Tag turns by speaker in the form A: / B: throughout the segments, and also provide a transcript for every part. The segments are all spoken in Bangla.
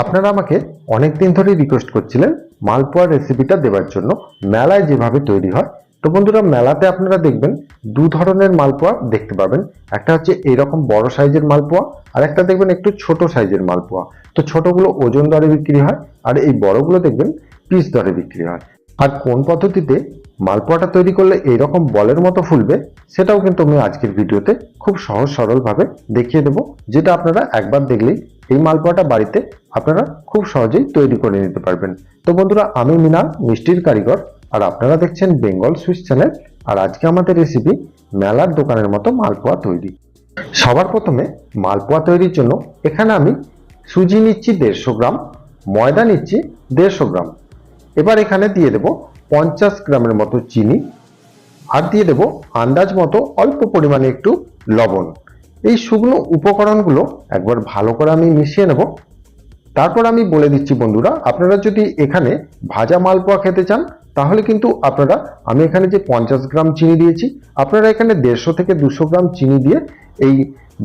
A: আপনারা আমাকে অনেক দিন ধরেই রিকোয়েস্ট করছিলেন মালপোয়ার রেসিপিটা দেওয়ার জন্য। মেলায় যেভাবে তৈরি হয়, তো বন্ধুরা মেলাতে আপনারা দেখবেন দু ধরনের মালপোয়া দেখতে পাবেন। একটা হচ্ছে এরকম বড় সাইজের মালপোয়া আর একটা দেখবেন একটু ছোট সাইজের মালপোয়া। তো ছোটগুলো ওজন দরে বিক্রি হয় আর এই বড়গুলো দেখবেন পিস দরে বিক্রি হয়। আর কোন পদ্ধতিতে মালপোয়াটা তৈরি করলে এইরকম বলের মতো ফুলবে, সেটাও কিন্তু আমি আজকের ভিডিওতে খুব সহজ সরলভাবে দেখিয়ে দেবো, যেটা আপনারা একবার দেখলেই এই মালপোয়াটা বাড়িতে আপনারা খুব সহজেই তৈরি করে নিতে পারবেন। তো বন্ধুরা, আমি মিনাল, মিষ্টির কারিগর, আর আপনারা দেখছেন বেঙ্গল সুইস চ্যানেল, আর আজকে আমাদের রেসিপি মেলার দোকানের মতো মালপোয়া তৈরি। সবার প্রথমে মালপোয়া তৈরির জন্য এখানে আমি সুজি নিচ্ছি দেড়শো গ্রাম, ময়দা নিচ্ছি দেড়শো গ্রাম। এবার এখানে দিয়ে দেব পঞ্চাশ গ্রামের মতো চিনি, আর দিয়ে দেব আন্দাজ মতো অল্প পরিমাণে একটু লবণ। এই শুকনো উপকরণগুলো একবার ভালো করে আমি মিশিয়ে নেব। তারপর আমি বলে দিচ্ছি বন্ধুরা, আপনারা যদি এখানে ভাজা মালপোয়া খেতে চান, তাহলে কিন্তু আপনারা, আমি এখানে যে পঞ্চাশ গ্রাম চিনি দিয়েছি, আপনারা এখানে দেড়শো থেকে দুশো গ্রাম চিনি দিয়ে এই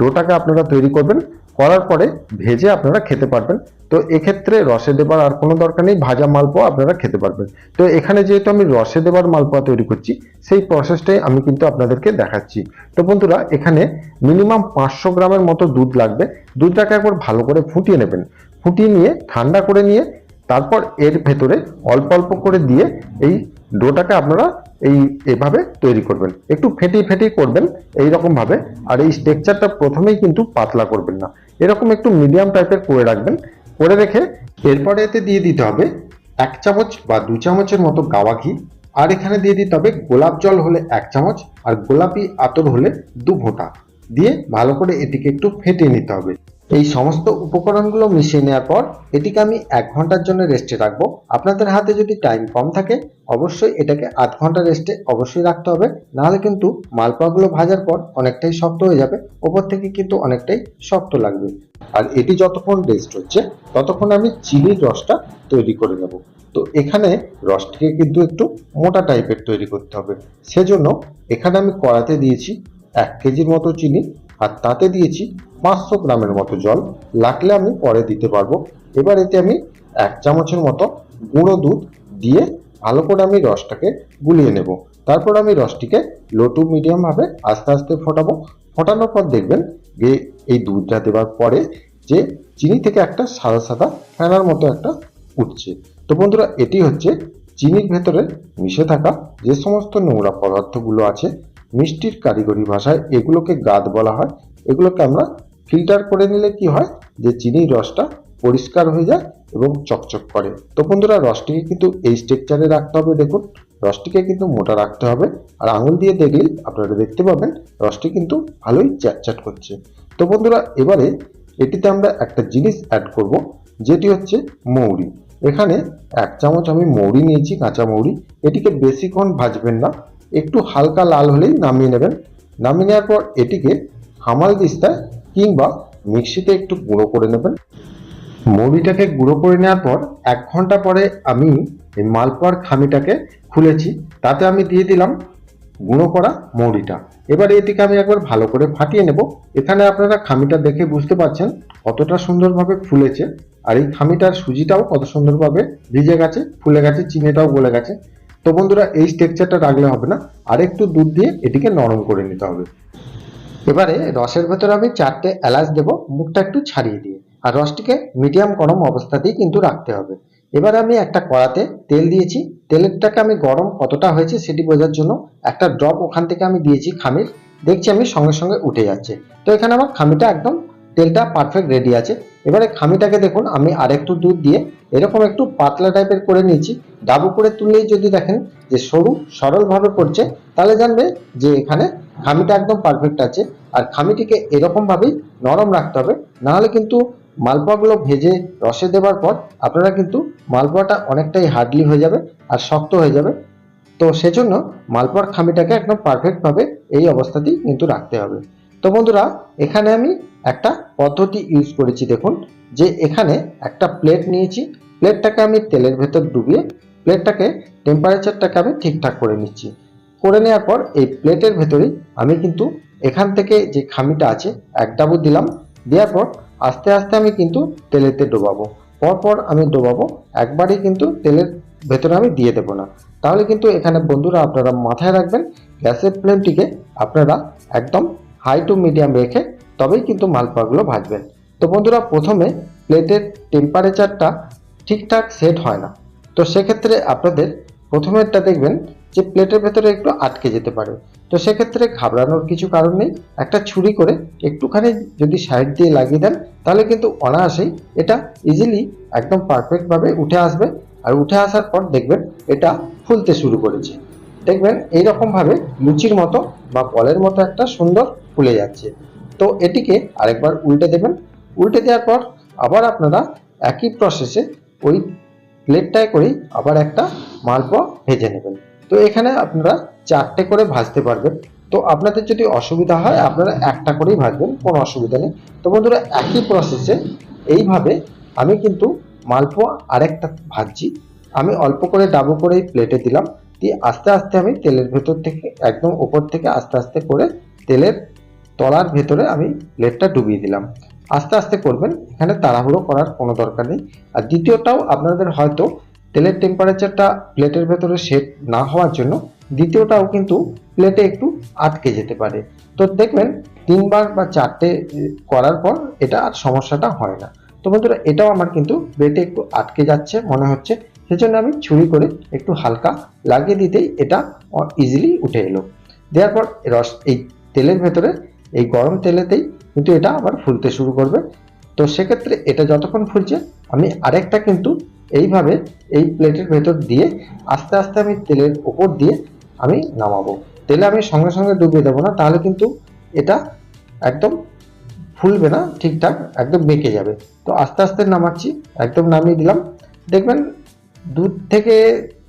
A: ডোটাকে আপনারা তৈরি করবেন। করার পরে ভেজে আপনারা খেতে পারবেন। তো এক্ষেত্রে রসে দেবার আর কোনো দরকার নেই, ভাজা মালপোয়া আপনারা খেতে পারবেন। তো এখানে যেহেতু আমি রসে দেবার মালপোয়া তৈরি করছি, সেই প্রসেসটাই আমি কিন্তু আপনাদেরকে দেখাচ্ছি। তো বন্ধুরা, এখানে মিনিমাম পাঁচশো গ্রামের মতো দুধ লাগবে। দুধটাকে একবার ভালো করে ফুটিয়ে নেবেন। ফুটিয়ে নিয়ে, ঠান্ডা করে নিয়ে, তারপর এর ভেতরে অল্প অল্প করে দিয়ে এই ডোটাকে আপনারা এই এভাবে তৈরি করবেন। একটু ফেটিয়ে ফেটিয়ে করবেন এই ভাবে আর এই স্ট্রাকচারটা প্রথমেই কিন্তু পাতলা করবেন না। এরকম একটু মিডিয়াম টাইপের করে রাখবেন। করে রেখে এরপরে এতে দিয়ে দিতে হবে এক চামচ বা দু চামচের মতো গাওয়া ঘি। আর এখানে দিয়ে দিতে হবে গোলাপ জল হলে এক চামচ আর গোলাপি আতর হলে দু ফোঁটা। দিয়ে ভালো করে এটিকে একটু ফেটিয়ে নিতে হবে। এই সমস্ত উপকরণগুলো মিশিয়ে নেওয়ার পর এটিকে আমি এক ঘণ্টার জন্য রেস্টে রাখব। আপনাদের হাতে যদি টাইম কম থাকে, অবশ্যই এটাকে আধ ঘণ্টা রেস্টে অবশ্যই রাখতে হবে। নাহলে কিন্তু মালপোয়াগুলো ভাজার পর অনেকটাই শক্ত হয়ে যাবে, ওপর থেকে কিন্তু অনেকটাই শক্ত লাগবে। আর এটি যতক্ষণ রেস্ট হচ্ছে, ততক্ষণ আমি চিনির রসটা তৈরি করে নেব। তো এখানে রসটিকে কিন্তু একটু মোটা টাইপের তৈরি করতে হবে। সেজন্য এখানে আমি কড়াতে দিয়েছি এক কেজির মতো চিনি। আর তাতে দিয়েছি পাঁচশো গ্রামের মতো জল। লাগলে আমি পরে দিতে পারব। এবার এতে আমি এক চামচের মতো গুঁড়ো দুধ দিয়ে ভালো করে আমি রসটাকে গুলিয়ে নেব। তারপর আমি রসটিকে লো টু মিডিয়াম ভাবে আস্তে আস্তে ফোটাবো। ফোটানোর পর দেখবেন যে এই দুধটা দেওয়ার পরে যে চিনি থেকে একটা সাদা সাদা ফেনার মতো একটা উঠছে। তো বন্ধুরা, এটি হচ্ছে চিনির ভেতরে মিশে থাকা যে সমস্ত নোংরা পদার্থগুলো আছে মিষ্টির কারিগরি ভাষায় এগুলোকে গাদ বলা হয়। এগুলোকে আমরা ফিল্টার করে নিলে কি হয়? যে চিনির রসটা পরিষ্কার হয়ে যায় এবং চকচক করে। তো বন্ধুরা, রসটিকে কিন্তু এই স্ট্রেকচারে রাখতে হবে। দেখুন, রসটিকে কিন্তু মোটা রাখতে হবে। আর আঙুল দিয়ে দেখলেই আপনারা দেখতে পাবেন, রসটি কিন্তু ভালোই চ্যাটচ্যাট করছে। তো বন্ধুরা, এবারে এটিতে আমরা একটা জিনিস অ্যাড করব, যেটি হচ্ছে মৌরি। এখানে এক চামচ আমি মৌরি নিয়েছি, কাঁচা মৌরি। এটিকে বেশিক্ষণ ভাজবেন না। একটু হালকা লাল হলেই নামিয়ে নেবেন। নামিয়ে নেওয়ার পর এটিকে হামাল দিস্তায় কিংবা মিক্সিতে একটু গুঁড়ো করে নেবেন। মৌরিটাকে গুঁড়ো করে নেওয়ার পর এক ঘণ্টা পরে আমি এই মালপোয়ার খামিটাকে খুলেছি। তাতে আমি দিয়ে দিলাম গুঁড়ো করা মৌরিটা এবার এটিকে আমি একবার ভালো করে ফাটিয়ে নেব। এখানে আপনারা খামিটা দেখে বুঝতে পারছেন কতটা সুন্দরভাবে ফুলেছে। আর এই খামিটার সুজিটাও কত সুন্দরভাবে ভিজে গেছে, ফুলে গেছে, চিনিটাও গলে গেছে। তো বন্ধুরা, এই স্ট্রাকচারটা রাখলে হবে না। আর একটু দুধ দিয়ে এটিকে নরম করে নিতে হবে। এবারে রসের ভেতরে আমি চারটে এলাচ দেব, মুখটা একটু ছাড়িয়ে দিয়ে। আর রসটিকে মিডিয়াম গরম অবস্থাতেই কিন্তু রাখতে হবে। এবারে আমি একটা কড়াতে তেল দিয়েছি। তেলেরটাকে আমি গরম কতটা হয়েছে সেটি বোঝার জন্য একটা ড্রপ ওখান থেকে আমি দিয়েছি খামির। দেখছি আমি সঙ্গে সঙ্গে উঠে যাচ্ছে। তো এখানে আমার খামিটা একদম তেলটা পারফেক্ট রেডি আছে। এবারে খামিটাকে দেখুন, আমি আরেকটু দুধ দিয়ে এরকম একটু পাতলা টাইপের করে নিয়েছি। ডাবু করে তুললেই যদি দেখেন যে সরু, সরলভাবে পড়ছে তাহলে জানবে যে এখানে খামিটা একদম পারফেক্ট আছে। আর খামিটিকে এরকমভাবেই নরম রাখতে হবে। নাহলে কিন্তু মালপোয়াগুলো ভেজে রসে দেওয়ার পর আপনারা কিন্তু মালপোয়াটা অনেকটাই হার্ডলি হয়ে যাবে আর শক্ত হয়ে যাবে। তো সেজন্য মালপোয়ার খামিটাকে একদম পারফেক্টভাবে এই অবস্থাতেই কিন্তু রাখতে হবে। তো বন্ধুরা, এখানে আমি একটা পদ্ধতি ইউজ করেছি, দেখুন। যে এখানে একটা প্লেট নিয়েছি প্লেটটাকে আমি তেলের ভেতর ডুবিয়ে প্লেটটাকে টেম্পারেচারটাকে আমি ঠিকঠাক করে নিচ্ছি। করে নেওয়ার পর এই প্লেটের ভেতরেই আমি কিন্তু এখান থেকে যে খামিটা আছে, এক ডাবু দিলাম। দেওয়ার পর আস্তে আস্তে আমি কিন্তু তেলেতে ডোবাবো। পরপর আমি ডোবাবো, একবারই কিন্তু তেলের ভেতরে আমি দিয়ে দেবো না। তাহলে কিন্তু এখানে বন্ধুরা আপনারা মাথায় রাখবেন, গ্যাসের ফ্লেমটিকে আপনারা একদম হাই টু মিডিয়াম রেখে তবেই কিন্তু মালপোয়াগুলো ভাজবেন। তো বন্ধুরা, প্রথমে প্লেটের টেম্পারেচারটা ঠিকঠাক সেট হয় না। তো সেক্ষেত্রে আপনাদের প্রথমেরটা দেখবেন যে প্লেটের ভেতরে একটু আটকে যেতে পারে। তো সেক্ষেত্রে ঘাবড়ানোর কিছু কারণ নেই। একটা ছুরি করে একটুখানি যদি সাইড দিয়ে লাগিয়ে দেন, তাহলে কিন্তু অনায়াসেই এটা ইজিলি একদম পারফেক্টভাবে উঠে আসবে। আর উঠে আসার পর দেখবেন এটা ফুলতে শুরু করেছে। দেখবেন এইরকমভাবে লুচির মতো বা বলের মতো একটা সুন্দর ফুলে যাচ্ছে। তো এটিকে আরেকবার উল্টে দেবেন। উল্টে দেওয়ার পর আবার আপনারা একই প্রসেসে ওই প্লেটটায় করেই আবার একটা মালপোয়া ভেজে নেবেন। তো এখানে আপনারা চারটে করে ভাজতে পারবেন। তো আপনাদের যদি অসুবিধা হয়, আপনারা একটা করেই ভাজবেন, কোনো অসুবিধা নেই। তো বন্ধুরা, একই প্রসেসে এইভাবে আমি কিন্তু মালপোয়া আরেকটা ভাজছি। আমি অল্প করে ডাবু করে প্লেটে দিলাম। দিয়ে আস্তে আস্তে আমি তেলের ভেতর থেকে, একদম ওপর থেকে আস্তে আস্তে করে তেলের তলার ভেতরে আমি প্লেটটা ডুবিয়ে দিলাম। আস্তে আস্তে করবেন, এখানে তাড়াহুড়ো করার কোনো দরকার নেই। আর দ্বিতীয়টাও আপনাদের হয়তো তেলের টেম্পারেচারটা প্লেটের ভেতরে সেট না হওয়ার জন্য দ্বিতীয়টাও কিন্তু প্লেটে একটু আটকে যেতে পারে। তো দেখবেন, তিনবার বা চারটে করার পর এটা আর সমস্যাটা হয় না। তো বন্ধুরা, এটাও আমার কিন্তু প্লেটে একটু আটকে যাচ্ছে, মনে হচ্ছে। সেজন্য আমি ছুরি করে একটু হালকা লাগিয়ে দিতেই এটা ইজিলি উঠে এলো। দেওয়ার পর রস, এই তেলের ভেতরে, এই গরম তেলেতেই কিন্তু এটা আবার ফুলতে শুরু করবে। তো সেক্ষেত্রে এটা যতক্ষণ ফুলছে, আমি আরেকটা কিন্তু এইভাবে এই প্লেটের ভেতর দিয়ে আস্তে আস্তে আমি তেলের ওপর দিয়ে আমি নামাবো। তেলে আমি সঙ্গে সঙ্গে ডুবিয়ে দেবো না, তাহলে কিন্তু এটা একদম ফুলবে না, ঠিকঠাক একদম বেঁকে যাবে। তো আস্তে আস্তে নামাচ্ছি, একদম নামিয়ে দিলাম। দেখবেন দু থেকে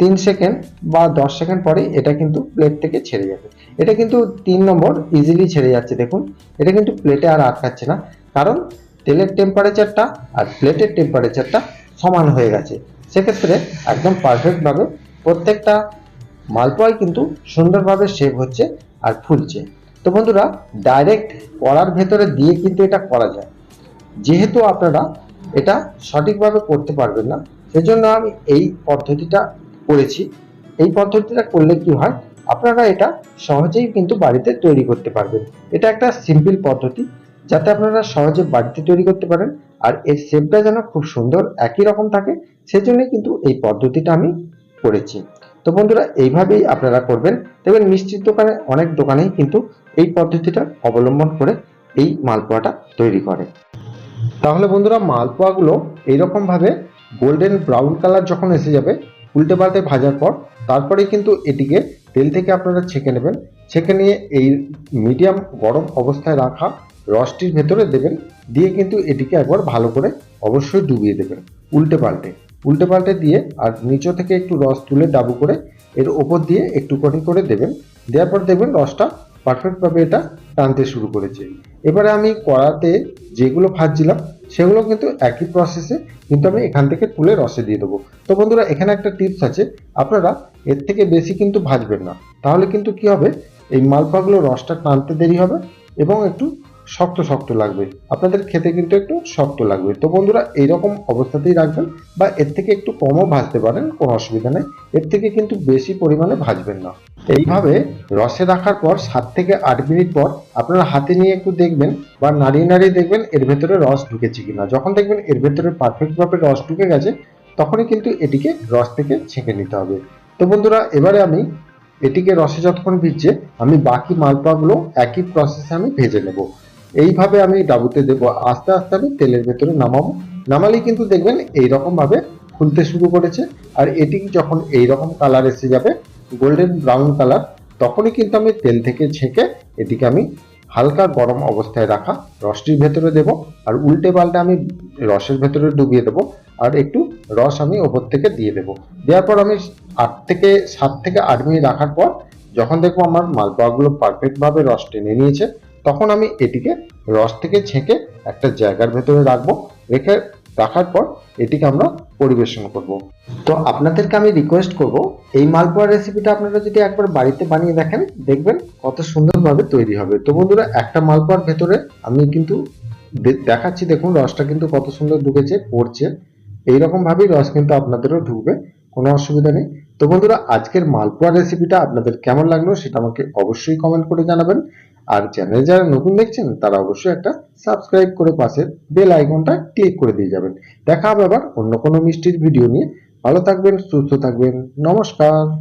A: তিন সেকেন্ড বা দশ সেকেন্ড পরে এটা কিন্তু প্লেট থেকে ছেড়ে যাবে। এটা কিন্তু তিন নম্বর ইজিলি ছেড়ে যাচ্ছে, দেখুন। এটা কিন্তু প্লেটে আর আটকাচ্ছে না। কারণ তেলের টেম্পারেচারটা আর প্লেটের টেম্পারেচারটা সমান হয়ে গেছে। সেক্ষেত্রে একদম পারফেক্টভাবে প্রত্যেকটা মালপোয়াই কিন্তু সুন্দরভাবে শেভ হচ্ছে আর ফুলছে। তো বন্ধুরা ডাইরেক্ট কড়ার ভেতরে দিয়ে কিন্তু এটা করা যায়। যেহেতু আপনারা এটা সঠিকভাবে করতে পারবেন না সেজন্য আমি এই পদ্ধতিটা করেছি। এই পদ্ধতিটা করলে কি হয়? আপনারা এটা সহজেই কিন্তু বাড়িতে তৈরি করতে পারবেন। এটা একটা সিম্পল পদ্ধতি, যাতে আপনারা সহজে বাড়িতে তৈরি করতে পারেন। আর এর শেপটা যেন খুব সুন্দর একই রকম থাকে, সেজন্যই কিন্তু এই পদ্ধতিটা আমি করেছি। তো বন্ধুরা, এইভাবেই আপনারা করবেন। দেখবেন মিষ্টির দোকানে অনেক দোকানেই কিন্তু এই পদ্ধতিটা অবলম্বন করে এই মালপোয়াটা তৈরি করে। তাহলে বন্ধুরা, মালপোয়াগুলো এইরকম ভাবে গোল্ডেন ব্রাউন কালার যখন এসে যাবে, উল্টে পাল্টে ভাজার পর তারপরে কিন্তু এটিকে তেল থেকে আপনারা ছেঁকে নেবেন। ছেঁকে নিয়ে এই মিডিয়াম গরম অবস্থায় রাখা রসটির ভেতরে দেবেন, দিয়ে কিন্তু এটিকে একবার ভালো করে অবশ্যই ডুবিয়ে দেবেন, উল্টে পাল্টে। উল্টে পাল্টে দিয়ে আর নিচে থেকে একটু রস তুলে ডাবু করে এর ওপর দিয়ে একটু একটুখানি করে দেবেন। দেওয়ার পর দেখবেন রসটা পারফেক্টভাবে এটা টানতে শুরু করেছে। এবারে আমি কড়াতে যেগুলো ভাজছিলাম সেগুলো কিন্তু একই প্রসেসে কিন্তু আমি এখান থেকে তুলে রসে দিয়ে দেবো। তো বন্ধুরা, এখানে একটা টিপস আছে। আপনারা এর থেকে বেশি কিন্তু ভাজবেন না। তাহলে কিন্তু কি হবে? এই মালপাগুলো রসটা টানতে দেরি হবে এবং একটু শক্ত শক্ত লাগবে। আপনাদের খেতে কিন্তু একটু শক্ত লাগবে। তো বন্ধুরা, এইরকম অবস্থাতেই রাখবেন বা এর থেকে একটু কমও ভাজতে পারেন, কোনো অসুবিধা নেই। এর থেকে কিন্তু বেশি পরিমাণে ভাজবেন না। এইভাবে রসে রাখার পর সাত থেকে আট মিনিট পর আপনারা হাতে নিয়ে একটু দেখবেন বা নাড়িয়ে নাড়িয়ে দেখবেন এর ভেতরে রস ঢুকেছে কিনা। যখন দেখবেন এর ভেতরে পারফেক্টভাবে রস ঢুকে গেছে, তখনই কিন্তু এটিকে রস থেকে ছেঁকে নিতে হবে। তো বন্ধুরা, এবারে আমি এটিকে রসে যতক্ষণ ভিজছে, আমি বাকি মালপাগুলো একই প্রসেসে আমি ভেজে নেব। এইভাবে আমি ডাবুতে দেবো। আস্তে আস্তে আমি তেলের ভেতরে নামাবো। নামালেই কিন্তু দেখবেন এইরকম ভাবে ফুলতে শুরু করেছে। আর এটি যখন এইরকম কালার এসে যাবে গোল্ডেন ব্রাউন কালার তখনই কিন্তু আমি তেল থেকে ছেঁকে এটিকে আমি হালকা গরম অবস্থায় রাখা রসটির ভেতরে দেব। আর উল্টে পাল্টে আমি রসের ভেতরে ডুবিয়ে দেবো। আর একটু রস আমি ওপর থেকে দিয়ে দেবো। দেওয়ার পর আমি আট থেকে সাত থেকে আট মিনিট রাখার পর, যখন দেখব আমার মালপোয়াগুলো পারফেক্টভাবে রস টেনে নিয়েছে তখন আমি এটিকে রস থেকে ছেঁকে একটা জায়গার ভেতরে রাখব, রেখে রাখার পর এটিকে আমরা পরিবেশন করব। তো আপনাদেরকে আমি রিকোয়েস্ট করব, এই মালপোয়া রেসিপিটা আপনারা যদি একবার বাড়িতে বানিয়ে দেখেন, দেখবেন কত সুন্দরভাবে তৈরি হবে। তো বন্ধুরা, একটা মালপোয়ার ভেতরে আমি কিন্তু দেখাচ্ছি, দেখুন রসটা কিন্তু কত সুন্দর ঢুকেছে, পড়ছে। এইরকম ভাবেই রস কিন্তু আপনাদেরও ঢুকবে। কোনো অসুবিধা নেই। তো বন্ধুরা, আজকের মালপোয়া রেসিপিটা আপনাদের কেমন লাগল সেটা আমাকে অবশ্যই কমেন্ট করে জানাবেন। আর চ্যানেল যারা নতুন দেখছেন, তারা অবশ্যই একটা সাবস্ক্রাইব করে পাশের বেল আইকনটা ক্লিক করে দিয়ে যাবেন। দেখা হবে আবার অন্য কোনো মিষ্টির ভিডিও নিয়ে। ভালো থাকবেন, সুস্থ থাকবেন। নমস্কার।